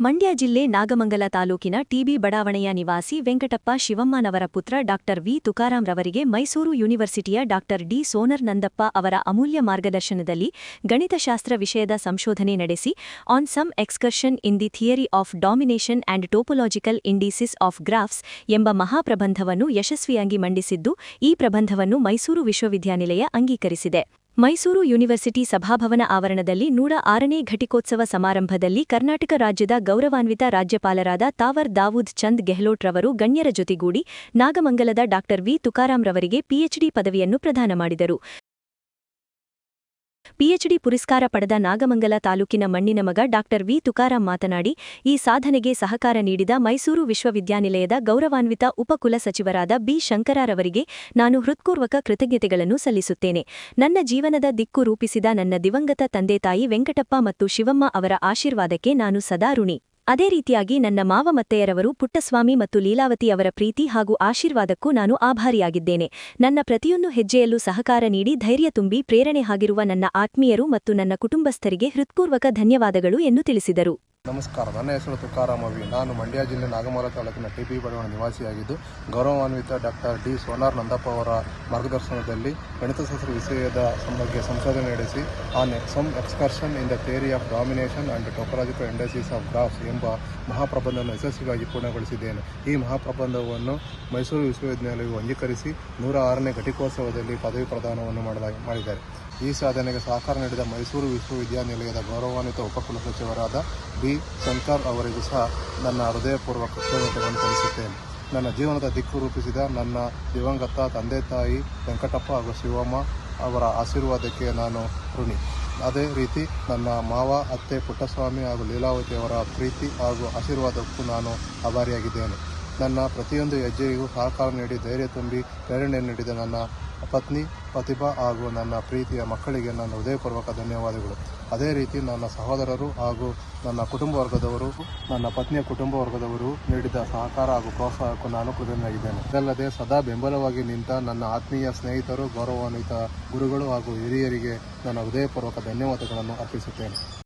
ಮಂಡ್ಯ ಜಿಲ್ಲೆ ನಾಗಮಂಗಲ ತಾಲೂಕಿನ ಟಿಬಿ ಬಡಾವಣೆಯ ನಿವಾಸಿ ವೆಂಕಟಪ್ಪ ಶಿವಮ್ಮನವರ ಪುತ್ರ ಡಾಕ್ಟರ್ ವಿ ತುಕಾರಾಂ ರವರಿಗೆ ಮೈಸೂರು ಯೂನಿವರ್ಸಿಟಿಯ ಡಾಕ್ಟರ್ ಡಿ ಸೋನರ್ ನಂದಪ್ಪ ಅವರ ಅಮೂಲ್ಯ ಮಾರ್ಗದರ್ಶನದಲ್ಲಿ ಗಣಿತಶಾಸ್ತ್ರ ವಿಷಯದ ಸಂಶೋಧನೆ ನಡೆಸಿ, on some excursion in the theory of domination and topological indices of graphs ಎಂಬ ಮಹಾಪ್ರಬಂಧವನ್ನು ಯಶಸ್ವಿಯಾಗಿ ಮಂಡಿಸಿದ್ದು, ಈ ಪ್ರಬಂಧವನ್ನು ಮೈಸೂರು ವಿಶ್ವವಿದ್ಯಾನಿಲಯ ಅಂಗೀಕರಿಸಿದೆ. ಮೈಸೂರು ಯೂನಿವರ್ಸಿಟಿ ಸಭಾಭವನ ಆವರಣದಲ್ಲಿ ನೂರ ಆರನೇ ಘಟಿಕೋತ್ಸವ ಸಮಾರಂಭದಲ್ಲಿ ಕರ್ನಾಟಕ ರಾಜ್ಯದ ಗೌರವಾನ್ವಿತ ರಾಜ್ಯಪಾಲರಾದ ತಾವರ್ ದಾವೂದ್ ಚಂದ್ ಗೆಹ್ಲೋಟ್ ರವರು ಗಣ್ಯರ ಜೊತೆಗೂಡಿ ನಾಗಮಂಗಲದ ಡಾಕ್ಟರ್ ವಿ ತುಕಾರಾಂ ರವರಿಗೆ ಪಿಎಚ್ಡಿ ಪದವಿಯನ್ನು ಪ್ರದಾನ ಮಾಡಿದರು. ಪಿಎಚ್ಡಿ ಪುರಸ್ಕಾರ ಪಡೆದ ನಾಗಮಂಗಲ ತಾಲೂಕಿನ ಮಣ್ಣಿನ ಮಗ ಡಾಕ್ಟರ್ ವಿ. ತುಕಾರಾಂ ಮಾತನಾಡಿ, ಈ ಸಾಧನೆಗೆ ಸಹಕಾರ ನೀಡಿದ ಮೈಸೂರು ವಿಶ್ವವಿದ್ಯಾನಿಲಯದ ಗೌರವಾನ್ವಿತ ಉಪಕುಲ ಸಚಿವರಾದ ಬಿ. ಶಂಕರಾರವರಿಗೆ ನಾನು ಹೃತ್ಪೂರ್ವಕ ಕೃತಜ್ಞತೆಗಳನ್ನು ಸಲ್ಲಿಸುತ್ತೇನೆ. ನನ್ನ ಜೀವನದ ದಿಕ್ಕು ರೂಪಿಸಿದ ನನ್ನ ದಿವಂಗತ ತಂದೆ ತಾಯಿ ವೆಂಕಟಪ್ಪ ಮತ್ತು ಶಿವಮ್ಮ ಅವರ ಆಶೀರ್ವಾದಕ್ಕೆ ನಾನು ಸದಾ ಋಣಿ. ಅದೇ ರೀತಿಯಾಗಿ ನನ್ನ ಮಾವ ಮತ್ತೆಯರವರು ಪುಟ್ಟಸ್ವಾಮಿ ಮತ್ತು ಲೀಲಾವತಿ ಅವರ ಪ್ರೀತಿ ಹಾಗೂ ಆಶೀರ್ವಾದಕ್ಕೂ ನಾನು ಆಭಾರಿಯಾಗಿದ್ದೇನೆ. ನನ್ನ ಪ್ರತಿಯೊಂದು ಹೆಜ್ಜೆಯಲ್ಲೂ ಸಹಕಾರ ನೀಡಿ ಧೈರ್ಯ ತುಂಬಿ ಪ್ರೇರಣೆ ಆಗಿರುವ ನನ್ನ ಆತ್ಮೀಯರು ಮತ್ತು ನನ್ನ ಕುಟುಂಬಸ್ಥರಿಗೆ ಹೃತ್ಪೂರ್ವಕ ಧನ್ಯವಾದಗಳು ಎಂದು ತಿಳಿಸಿದರು. ನಮಸ್ಕಾರ, ನನ್ನ ಹೆಸರು ತುಕಾರಾಮ್ ಅವಿ. ನಾನು ಮಂಡ್ಯ ಜಿಲ್ಲೆ ನಾಗಮಾಲ ತಾಲೂಕಿನ ಟಿ ಪಿ ಬಡವಣ ನಿವಾಸಿಯಾಗಿದ್ದು, ಗೌರವಾನ್ವಿತ ಡಾಕ್ಟರ್ ಡಿ ಸೋನಾರ್ ನಂದಪ್ಪ ಅವರ ಮಾರ್ಗದರ್ಶನದಲ್ಲಿ ಗಣಿತಶಾಸ್ತ್ರ ವಿಷಯದ ಬಗ್ಗೆ ಸಂಶೋಧನೆ ನಡೆಸಿ, on some excursion in the theory of domination and topological industries of graphs ಎಂಬ ಮಹಾಪ್ರಬಂಧವನ್ನು ಯಶಸ್ವಿಗಾಗಿ ಪೂರ್ಣಗೊಳಿಸಿದ್ದೇನೆ. ಈ ಮಹಾಪ್ರಬಂಧವನ್ನು ಮೈಸೂರು ವಿಶ್ವವಿದ್ಯಾಲಯವು ಅಂಗೀಕರಿಸಿ, ನೂರ ಆರನೇ ಘಟಿಕೋತ್ಸವದಲ್ಲಿ ಪದವಿ ಪ್ರದಾನವನ್ನು ಮಾಡಲಾಗಿ ಮಾಡಿದ್ದಾರೆ. ಈ ಸಾಧನೆಗೆ ಸಹಕಾರ ನೀಡಿದ ಮೈಸೂರು ವಿಶ್ವವಿದ್ಯಾನಿಲಯದ ಗೌರವಾನ್ವಿತ ಉಪಕುಲಸಚಿವರಾದ ಬಿ. ಶಂಕರ್ ಅವರಿಗೂ ಸಹ ನನ್ನ ಹೃದಯಪೂರ್ವಕ ಕೃತಜ್ಞತೆಗಳನ್ನು ಸಲ್ಲಿಸುತ್ತೇನೆ. ನನ್ನ ಜೀವನದ ದಿಕ್ಕು ರೂಪಿಸಿದ ನನ್ನ ದಿವಂಗತ, ತಂದೆ ತಾಯಿ ವೆಂಕಟಪ್ಪ ಹಾಗೂ ಶಿವಮ್ಮ ಅವರ ಆಶೀರ್ವಾದಕ್ಕೆ ನಾನು ಋಣಿ. ಅದೇ ರೀತಿ ನನ್ನ ಮಾವ, ಅತ್ತೆ ಪುಟ್ಟಸ್ವಾಮಿ ಹಾಗೂ ಲೀಲಾವತಿ ಅವರ ಪ್ರೀತಿ ಹಾಗೂ ಆಶೀರ್ವಾದಕ್ಕೂ ನಾನು ಆಭಾರಿಯಾಗಿದ್ದೇನೆ. ನನ್ನ ಪ್ರತಿಯೊಂದು ಹೆಜ್ಜೆಗೂ ಸಹಕಾರ ನೀಡಿ ಧೈರ್ಯ ತುಂಬಿ ಪ್ರೇರಣೆ ನೀಡಿದ ನನ್ನ ಪತ್ನಿ ಪ್ರತಿಭಾ ಹಾಗೂ ನನ್ನ ಪ್ರೀತಿಯ ಮಕ್ಕಳಿಗೆ ನನ್ನ ಹೃದಯಪೂರ್ವಕ ಧನ್ಯವಾದಗಳು. ಅದೇ ರೀತಿ ನನ್ನ ಸಹೋದರರು ಹಾಗೂ ನನ್ನ ಕುಟುಂಬ ವರ್ಗದವರು, ನನ್ನ ಪತ್ನಿಯ ಕುಟುಂಬ ವರ್ಗದವರು ನೀಡಿದ ಸಹಕಾರ ಹಾಗೂ ಪ್ರೋತ್ಸಾಹಕ್ಕೂ ನಾನು ಕೃತಜ್ಞನಾಗಿದ್ದೇನೆ. ಇದಲ್ಲದೆ ಸದಾ ಬೆಂಬಲವಾಗಿ ನಿಂತ ನನ್ನ ಆತ್ಮೀಯ ಸ್ನೇಹಿತರು, ಗೌರವಾನ್ವಿತ ಗುರುಗಳು ಹಾಗೂ ಹಿರಿಯರಿಗೆ ನನ್ನ ಹೃದಯಪೂರ್ವಕ ಧನ್ಯವಾದಗಳನ್ನು ಅರ್ಪಿಸುತ್ತೇನೆ.